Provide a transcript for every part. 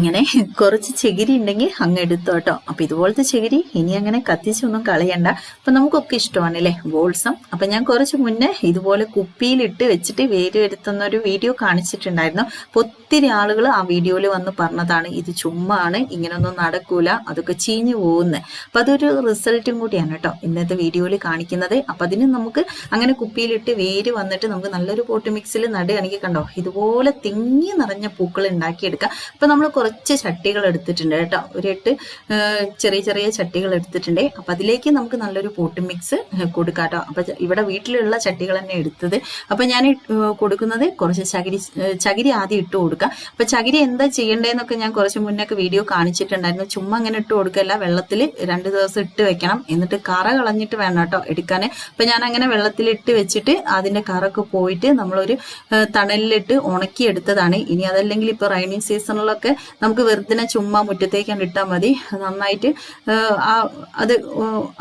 ഇങ്ങനെ കുറച്ച് ചകിരി ഉണ്ടെങ്കിൽ അങ്ങ് എടുത്തോട്ടോ അപ്പൊ ഇതുപോലത്തെ ചകിരി ഇനി അങ്ങനെ കത്തിച്ചൊന്നും കളയണ്ട. അപ്പൊ നമുക്കൊക്കെ ഇഷ്ടമാണ് അല്ലേ ബോൾസം. അപ്പൊ ഞാൻ കുറച്ച് മുന്നേ ഇതുപോലെ കുപ്പിയിലിട്ട് വെച്ചിട്ട് വേര് വരുത്തുന്ന ഒരു വീഡിയോ കാണിച്ചിട്ടുണ്ടായിരുന്നു. അപ്പൊ ഒത്തിരി ആളുകൾ ആ വീഡിയോയിൽ വന്ന് പറഞ്ഞതാണ് ഇത് ചുമ്മാണ് ഇങ്ങനൊന്നും നടക്കൂല അതൊക്കെ ചീഞ്ഞു പോകുന്നത് അപ്പൊ അതൊരു റിസൾട്ടും കൂടിയാണ് കേട്ടോ ഇന്നത്തെ വീഡിയോയിൽ കാണിക്കുന്നത്. അപ്പൊ അതിന് നമുക്ക് അങ്ങനെ കുപ്പിയിലിട്ട് വേര് വന്നിട്ട് നമുക്ക് നല്ലൊരു പോട്ട് മിക്സിൽ നടുകയാണെങ്കിൽ കണ്ടോ ഇതുപോലെ തിങ്ങി നിറഞ്ഞ പൂക്കൾ ഉണ്ടാക്കിയെടുക്കാം. അപ്പൊ നമ്മൾ കുറച്ച് ചട്ടികൾ എടുത്തിട്ടുണ്ട് കേട്ടോ. ഒരു എട്ട് ചെറിയ ചെറിയ ചട്ടികൾ എടുത്തിട്ടുണ്ട്. അപ്പൊ അതിലേക്ക് നമുക്ക് നല്ലൊരു പോട്ട് മിക്സ് കൊടുക്കാം കേട്ടോ. അപ്പൊ ഇവിടെ വീട്ടിലുള്ള ചട്ടികൾ തന്നെ എടുത്തത്. അപ്പൊ ഞാൻ കൊടുക്കുന്നത് കുറച്ച് ചകിരി ചകിരി ആദ്യം ഇട്ട് കൊടുക്കാം. അപ്പൊ ചകിരി എന്താ ചെയ്യേണ്ടതെന്നൊക്കെ ഞാൻ കുറച്ച് മുന്നൊക്കെ വീഡിയോ കാണിച്ചിട്ടുണ്ടായിരുന്നു. ചുമ്മാ അങ്ങനെ ഇട്ട് കൊടുക്കല്ല. വെള്ളത്തിൽ രണ്ട് ദിവസം ഇട്ട് വെക്കണം. എന്നിട്ട് കറ കളഞ്ഞിട്ട് വേണം കേട്ടോ എടുക്കാൻ അപ്പൊ ഞാൻ അങ്ങനെ വെള്ളത്തിൽ ഇട്ട് വെച്ചിട്ട് അതിന്റെ കറൊക്കെ പോയിട്ട് നമ്മളൊരു തണലിലിട്ട് ഉണക്കി എടുത്തതാണ് ഇനി അതല്ലെങ്കിൽ ഇപ്പൊ റൈനിങ് സീസണിലൊക്കെ നമുക്ക് വെറുതെ ചുമ്മാ മുറ്റത്തേക്കാണ് ഇട്ടാൽ മതി. നന്നായിട്ട് ആ അത്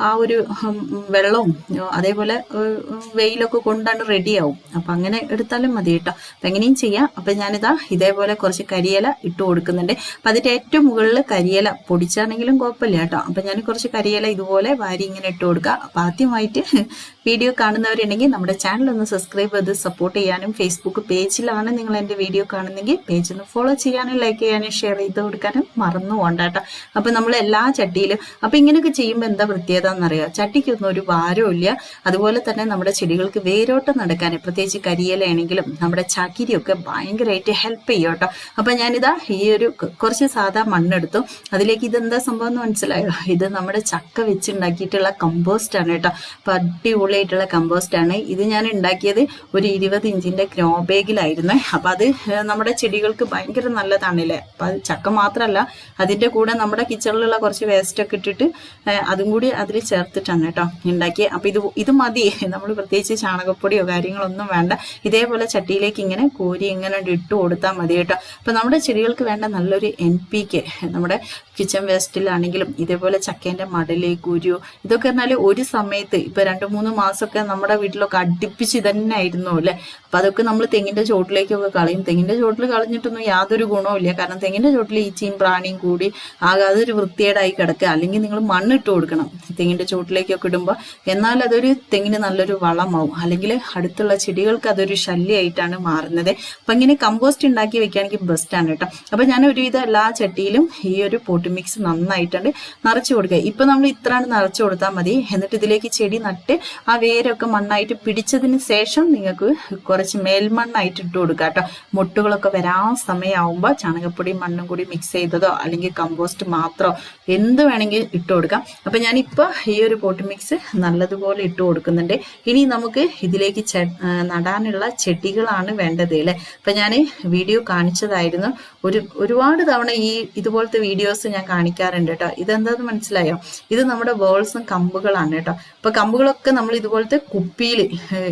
ആ ഒരു വെള്ളവും അതേപോലെ വെയിലൊക്കെ കൊണ്ടാണ് റെഡിയാവും. അപ്പം അങ്ങനെ എടുത്താലും മതി കേട്ടോ. അപ്പം എങ്ങനെയും ചെയ്യാം. അപ്പം ഞാനിതാ ഇതേപോലെ കുറച്ച് കരിയില ഇട്ട് കൊടുക്കുന്നുണ്ട്. അപ്പം അതിന്റെ ഏറ്റവും മുകളിൽ കരിയില പൊടിച്ചാണെങ്കിലും കുഴപ്പമില്ല കേട്ടോ. അപ്പം ഞാൻ കുറച്ച് കരിയില ഇതുപോലെ വാരി ഇങ്ങനെ ഇട്ട് കൊടുക്കുക അപ്പം ആദ്യമായിട്ട് വീഡിയോ കാണുന്നവരുണ്ടെങ്കിൽ നമ്മുടെ ചാനൽ ഒന്ന് സബ്സ്ക്രൈബ് ചെയ്ത് സപ്പോർട്ട് ചെയ്യാനും ഫേസ്ബുക്ക് പേജിലാണ് നിങ്ങൾ എന്റെ വീഡിയോ കാണുന്നെങ്കിൽ പേജ് ഒന്ന് ഫോളോ ചെയ്യാനും ലൈക്ക് ചെയ്യാനും ഷെയർ ചെയ്ത് കൊടുക്കാനും മറന്നു പോകണ്ട കേട്ടോ. അപ്പൊ നമ്മൾ എല്ലാ ചട്ടിയിലും അപ്പൊ ഇങ്ങനെയൊക്കെ ചെയ്യുമ്പോൾ എന്താ പ്രത്യേകത എന്നറിയാം? ചട്ടിക്കൊന്നും ഒരു ഭാരവും ഇല്ല. അതുപോലെ തന്നെ നമ്മുടെ ചെടികൾക്ക് വേരോട്ടം നടക്കാൻ പ്രത്യേകിച്ച് കരിയിലാണെങ്കിലും നമ്മുടെ ചകിരിയൊക്കെ ഭയങ്കരമായിട്ട് ഹെൽപ്പ് ചെയ്യും കേട്ടോ. അപ്പൊ ഞാനിതാ ഈ ഒരു കുറച്ച് സാധാ മണ്ണെടുത്തു. അതിലേക്ക് ഇതെന്താ സംഭവം എന്ന് മനസ്സിലായോ? ഇത് നമ്മുടെ ചക്ക വെച്ചുണ്ടാക്കിയിട്ടുള്ള കമ്പോസ്റ്റ് ആണ് കേട്ടോ. അപ്പൊ അടിപൊളിയായിട്ടുള്ള കമ്പോസ്റ്റ് ആണ്. ഇത് ഞാൻ ഉണ്ടാക്കിയത് ഒരു ഇരുപത് ഇഞ്ചിന്റെ ഗ്രോ ബാഗിലായിരുന്നു. അപ്പൊ അത് നമ്മുടെ ചെടികൾക്ക് ഭയങ്കര നല്ലതാണല്ലേ അപ്പൊ അത് ചക്ക മാത്രമല്ല അതിന്റെ കൂടെ നമ്മുടെ കിച്ചണിലുള്ള കുറച്ച് വേസ്റ്റ് ഒക്കെ ഇട്ടിട്ട് അതും കൂടി അതിൽ ചേർത്തിട്ടാണ് കേട്ടോ ഉണ്ടാക്കിയത് അപ്പൊ ഇത് ഇത് മതി. നമ്മൾ പ്രത്യേകിച്ച് ചാണകപ്പൊടിയോ കാര്യങ്ങളൊന്നും വേണ്ട. ഇതേപോലെ ചട്ടിയിലേക്ക് ഇങ്ങനെ കോരി ഇങ്ങനെ ഇട്ട് കൊടുത്താൽ മതി കേട്ടോ. അപ്പൊ നമ്മുടെ ചെടികൾക്ക് വേണ്ട നല്ലൊരു എൻ പി കെ നമ്മുടെ കിച്ചൺ വേസ്റ്റിലാണെങ്കിലും ഇതേപോലെ ചക്കേന്റെ മടൽ കുരു ഇതൊക്കെ പറഞ്ഞാൽ ഒരു സമയത്ത് ഇപ്പൊ രണ്ട് മൂന്ന് മാസമൊക്കെ നമ്മുടെ വീട്ടിലൊക്കെ അടുപ്പിച്ച് ഇതന്നെ ആയിരുന്നു അല്ലെ? അപ്പൊ അതൊക്കെ നമ്മൾ തെങ്ങിന്റെ ചോട്ടിലേക്കൊക്കെ കളയും. തെങ്ങിന്റെ ചോട്ടിൽ കളഞ്ഞിട്ടൊന്നും യാതൊരു ഗുണവും ഇല്ല കാരണം തെങ്ങിന്റെ ചോട്ടിൽ ഈച്ചയും പ്രാണിയും കൂടി ആകെ അതൊരു വൃത്തിയേടായി കിടക്കുക. അല്ലെങ്കിൽ നിങ്ങൾ മണ്ണിട്ട് കൊടുക്കണം തെങ്ങിന്റെ ചോട്ടിലേക്കൊക്കെ ഇടുമ്പോൾ എന്നാൽ അതൊരു തെങ്ങിന് നല്ലൊരു വളമാവും. അല്ലെങ്കിൽ അടുത്തുള്ള ചെടികൾക്ക് അതൊരു ശല്യമായിട്ടാണ് മാറുന്നത്. അപ്പൊ ഇങ്ങനെ കമ്പോസ്റ്റ് ഉണ്ടാക്കി വെക്കുകയാണെങ്കിൽ ആണ് കേട്ടോ. അപ്പൊ ഞാൻ ഒരുവിധം എല്ലാ ചട്ടിയിലും ഈ ഒരു പോട്ട് മിക്സ് നന്നായിട്ടുണ്ട് നിറച്ചു കൊടുക്കുക. ഇപ്പൊ നമ്മൾ ഇത്രയാണ് നിറച്ചു കൊടുത്താൽ മതി. എന്നിട്ട് ഇതിലേക്ക് ചെടി നട്ട് വേരൊക്കെ മണ്ണായിട്ട് പിടിച്ചതിന് ശേഷം നിങ്ങൾക്ക് കുറച്ച് മേൽമണ്ണായിട്ട് ഇട്ട് കൊടുക്കുക കേട്ടോ. മുട്ടുകളൊക്കെ വരാൻ സമയമാകുമ്പോൾ ചാണകപ്പൊടി മണ്ണും കൂടി മിക്സ് ചെയ്തതോ അല്ലെങ്കിൽ കമ്പോസ്റ്റ് മാത്രമോ എന്ത് വേണമെങ്കിൽ ഇട്ട് കൊടുക്കാം. അപ്പൊ ഞാനിപ്പോ ഈ ഒരു പോട്ട് മിക്സ് നല്ലതുപോലെ ഇട്ട് കൊടുക്കുന്നുണ്ട്. ഇനി നമുക്ക് ഇതിലേക്ക് നടാനുള്ള ചെടികളാണ് വേണ്ടത് അല്ലെ? അപ്പൊ ഞാൻ വീഡിയോ കാണിച്ചതായിരുന്നു. ഒരു ഒരുപാട് തവണ ഈ ഇതുപോലത്തെ വീഡിയോസ് ഞാൻ കാണിക്കാറുണ്ട് കേട്ടോ. ഇതെന്താന്ന് മനസ്സിലായോ? ഇത് നമ്മുടെ ബോൾസും കമ്പുകളാണ് കേട്ടോ. അപ്പൊ കമ്പുകളൊക്കെ നമ്മൾ ഇതുപോലത്തെ കുപ്പിയിൽ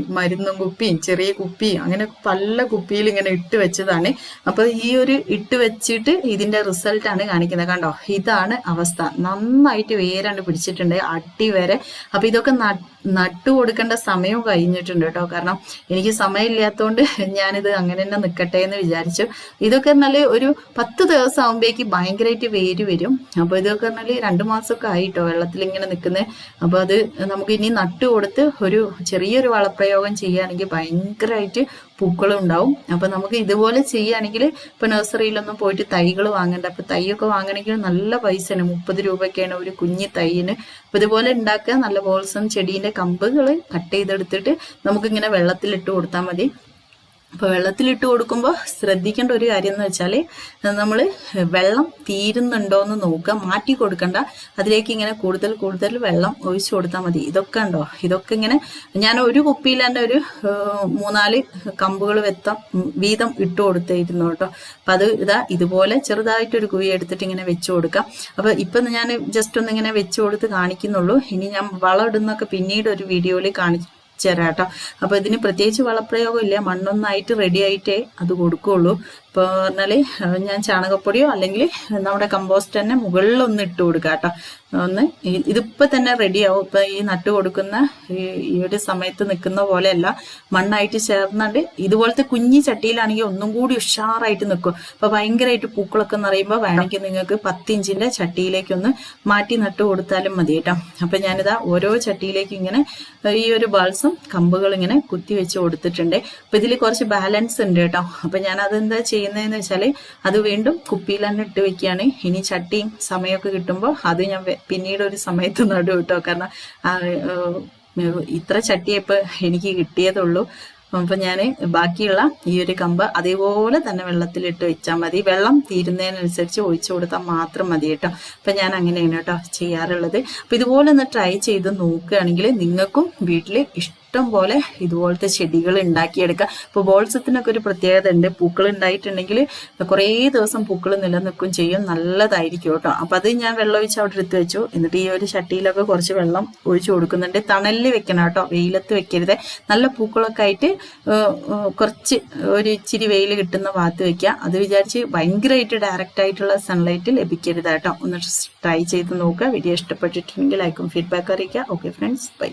മരുന്നും കുപ്പിയും ചെറിയ കുപ്പിയും അങ്ങനെ പല കുപ്പിയിൽ ഇങ്ങനെ ഇട്ട് വെച്ചതാണ്. അപ്പൊ ഈ ഒരു ഇട്ട് വെച്ചിട്ട് ഇതിന്റെ റിസൾട്ട് ആണ് കാണിക്കുന്നത് കണ്ടോ? ഇതാണ് അവസ്ഥ. നന്നായിട്ട് വേരാണ് പിടിച്ചിട്ടുണ്ട്. അടി വരെ. അപ്പൊ ഇതൊക്കെ ന- നട്ടു കൊടുക്കേണ്ട സമയവും കഴിഞ്ഞിട്ടുണ്ട് കേട്ടോ. കാരണം എനിക്ക് സമയമില്ലാത്തതുകൊണ്ട് ഞാനിത് അങ്ങനെ തന്നെ നിൽക്കട്ടെ എന്ന് വിചാരിച്ചു. ഇതൊക്കെ നല്ല ഒരു പത്ത് ദിവസം ആകുമ്പോഴേക്ക് ഭയങ്കരമായിട്ട് വേര് വരും. അപ്പൊ ഇതൊക്കെ പറഞ്ഞാൽ രണ്ടു മാസമൊക്കെ ആയിട്ടോ വെള്ളത്തിൽ ഇങ്ങനെ നിൽക്കുന്നത് അപ്പൊ അത് നമുക്ക് ഇനി നട്ടു കൊടുത്ത് ഒരു ചെറിയൊരു വളപ്രയോഗം ചെയ്യുകയാണെങ്കിൽ ഭയങ്കരമായിട്ട് പൂക്കളും ഉണ്ടാവും അപ്പൊ നമുക്ക് ഇതുപോലെ ചെയ്യുകയാണെങ്കിൽ ഇപ്പൊ നഴ്സറിയിലൊന്നും പോയിട്ട് തൈകൾ വാങ്ങണ്ട. അപ്പൊ തൈയൊക്കെ വാങ്ങണമെങ്കിൽ നല്ല പൈസയാണ്. മുപ്പത് രൂപയ്ക്കാണ് ഒരു കുഞ്ഞി തൈയിന്. അപ്പൊ ഇതുപോലെ ഉണ്ടാക്കുക. നല്ല ബോൾസം ചെടീന്റെ കമ്പുകൾ കട്ട് ചെയ്തെടുത്തിട്ട് നമുക്കിങ്ങനെ വെള്ളത്തിലിട്ട് കൊടുത്താൽ മതി. അപ്പോൾ വെള്ളത്തിലിട്ട് കൊടുക്കുമ്പോൾ ശ്രദ്ധിക്കേണ്ട ഒരു കാര്യം എന്ന് വെച്ചാൽ നമ്മൾ വെള്ളം തീരുന്നുണ്ടോ എന്ന് നോക്കുക മാറ്റി കൊടുക്കണ്ട. അതിലേക്ക് ഇങ്ങനെ കൂടുതൽ കൂടുതൽ വെള്ളം ഒഴിച്ചു കൊടുത്താൽ മതി. ഇതൊക്കെ ഉണ്ടോ? ഇതൊക്കെ ഇങ്ങനെ ഞാൻ ഒരു കുപ്പിയിൽ തന്നെ ഒരു മൂന്നാൽ കമ്പുകൾ വെത്തം വീതം ഇട്ട് കൊടുത്തിരുന്നു കേട്ടോ. അപ്പം അത് ഇതാ ഇതുപോലെ ചെറുതായിട്ടൊരു കുഴി എടുത്തിട്ട് ഇങ്ങനെ വെച്ചു കൊടുക്കാം. അപ്പോൾ ഇപ്പം ഞാൻ ജസ്റ്റ് ഒന്ന് ഇങ്ങനെ വെച്ചു കൊടുത്ത് കാണിക്കുന്നുള്ളൂ. ഇനി ഞാൻ വളം ഇടുന്നൊക്കെ പിന്നീട് ഒരു വീഡിയോയിൽ കാണിച്ചു തരാം കേട്ടോ. അപ്പൊ ഇതിന് പ്രത്യേകിച്ച് വളപ്രയോഗം ഇല്ല മണ്ണൊന്നായിട്ട് റെഡി ആയിട്ടേ അത് കൊടുക്കുള്ളൂ. ഇപ്പോൾ പറഞ്ഞാൽ ഞാൻ ചാണകപ്പൊടിയോ അല്ലെങ്കിൽ നമ്മുടെ കമ്പോസ്റ്റ് തന്നെ മുകളിൽ ഒന്ന് ഇട്ട് കൊടുക്കുക കേട്ടോ ഒന്ന് ഇതിപ്പോൾ ഇതിപ്പോ തന്നെ റെഡിയാവും. ഇപ്പം ഈ നട്ട് കൊടുക്കുന്ന ഈ ഒരു സമയത്ത് നിൽക്കുന്ന പോലെയല്ല. മണ്ണായിട്ട് ചേർന്നുണ്ട് ഇതുപോലത്തെ കുഞ്ഞി ചട്ടിയിലാണെങ്കിൽ ഒന്നും കൂടി ഉഷാറായിട്ട് നിൽക്കും അപ്പോൾ ഭയങ്കരമായിട്ട് പൂക്കളൊക്കെ നിറയുമ്പോൾ വേണമെങ്കിൽ നിങ്ങൾക്ക് പത്തിഞ്ചിന്റെ ചട്ടിയിലേക്കൊന്ന് മാറ്റി നട്ട് കൊടുത്താലും മതി കേട്ടോ. അപ്പം ഞാനിതാ ഓരോ ചട്ടിയിലേക്ക് ഇങ്ങനെ ഈ ഒരു ബൾസും കമ്പുകൾ ഇങ്ങനെ കുത്തി വെച്ച് കൊടുത്തിട്ടുണ്ട്. അപ്പം ഇതിൽ കുറച്ച് ബാലൻസ് ഉണ്ട് കേട്ടോ. അപ്പം ഞാൻ അതെന്താ ചെയ്യുന്നതെന്ന് വെച്ചാൽ അത് വീണ്ടും കുപ്പിയിൽ തന്നെ ഇട്ട് വെക്കുകയാണ്. ഇനി ചട്ടിയും സമയമൊക്കെ കിട്ടുമ്പോൾ അത് ഞാൻ പിന്നീട് ഒരു സമയത്ത് നടും കേട്ടോ. കാരണം ഇത്ര ചട്ടിയേ ഇപ്പോൾ എനിക്ക് കിട്ടിയതുള്ളൂ. അപ്പൊ ഞാൻ ബാക്കിയുള്ള ഈ ഒരു കമ്പ് അതേപോലെ തന്നെ വെള്ളത്തിലിട്ട് വെച്ചാൽ മതി. വെള്ളം തീരുന്നതിനനുസരിച്ച് ഒഴിച്ചു കൊടുത്താൽ മാത്രം മതി കേട്ടോ. അപ്പൊ ഞാൻ അങ്ങനെയാണ് കേട്ടോ ചെയ്യാറുള്ളത്. അപ്പൊ ഇതുപോലെ ഒന്ന് ട്രൈ ചെയ്ത് നോക്കുകയാണെങ്കിൽ നിങ്ങൾക്കും വീട്ടിൽ ഇഷ്ടം പോലെ ഇതുപോലത്തെ ചെടികൾ ഉണ്ടാക്കിയെടുക്കാം. ഇപ്പോൾ ബോൾസത്തിനൊക്കെ ഒരു പ്രത്യേകത ഉണ്ട്. പൂക്കൾ ഉണ്ടായിട്ടുണ്ടെങ്കിൽ കുറേ ദിവസം പൂക്കൾ നിലനിൽക്കും ചെയ്യും. നല്ലതായിരിക്കും കേട്ടോ. അപ്പൊ അത് ഞാൻ വെള്ളം ഒഴിച്ച് അവിടെ എടുത്ത് വെച്ചു. എന്നിട്ട് ഈ ഒരു ചട്ടിയിലൊക്കെ കുറച്ച് വെള്ളം ഒഴിച്ചു കൊടുക്കുന്നുണ്ട്. തണലിൽ വെക്കണം കേട്ടോ. വെയിലത്ത് വെക്കരുത്. നല്ല പൂക്കളൊക്കെ ആയിട്ട് കുറച്ച് ഒരു ഇച്ചിരി വെയിൽ കിട്ടുന്ന ഭാഗത്ത് വെക്കുക. അത് വിചാരിച്ച് ഭയങ്കരമായിട്ട് ഡയറക്റ്റ് ആയിട്ടുള്ള സൺലൈറ്റ് ലഭിക്കരുത് കേട്ടോ. ഒന്ന് ട്രൈ ചെയ്ത് നോക്കുക. വീഡിയോ ഇഷ്ടപ്പെട്ടിട്ടുണ്ടെങ്കിൽ ലൈക്കും ഫീഡ്ബാക്ക് അറിയിക്കുക. Okay friends bye